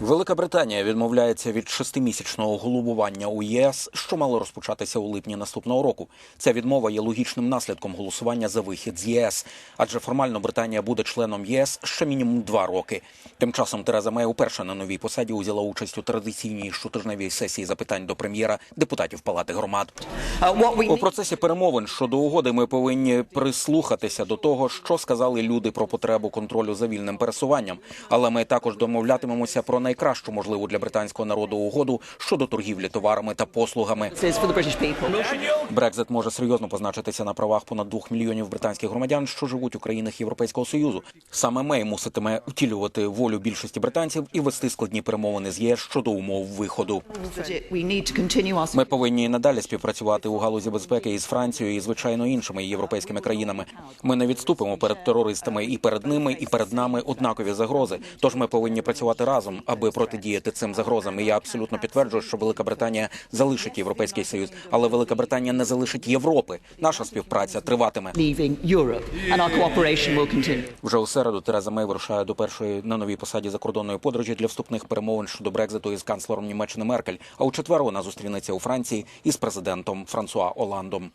Велика Британія відмовляється від шестимісячного голубування у ЄС, що мало розпочатися у липні наступного року. Ця відмова є логічним наслідком голосування за вихід з ЄС, адже формально Британія буде членом єС ще мінімум два роки. Тим часом Тереза Мей уперше на новій посаді узяла участь у традиційній щотижневій сесії запитань до прем'єра депутатів Палати громад. Uh, У процесі перемовин щодо угоди ми повинні прислухатися до того, що сказали люди про потребу контролю за вільним пересуванням. Але ми також домовлятимемося про найкращу можливу для британського народу угоду щодо торгівлі товарами та послугами. Брекзит може серйозно позначитися на правах понад двох мільйонів британських громадян, що живуть у країнах Європейського союзу. Саме Мей муситиме втілювати волю більшості британців і вести складні перемовини з ЄС щодо умов виходу. Ми повинні і надалі співпрацювати у галузі безпеки із Францією і звичайно іншими європейськими країнами. Ми не відступимо перед терористами і перед ними, і перед нами однакові загрози. Тож ми повинні працювати разом, аби протидіяти цим загрозам. І я абсолютно підтверджую, що Велика Британія залишить європейський союз, але Велика Британія не залишить Європи. Наша співпраця триватиме. Вже у середу Тереза Мей вирушає до першої на новій посаді закордонної подорожі для вступних перемовин щодо Брекзиту із канцлером Німеччини Меркель. А у четвер вона зустрінеться у Франції із президентом Франсуа Оландом.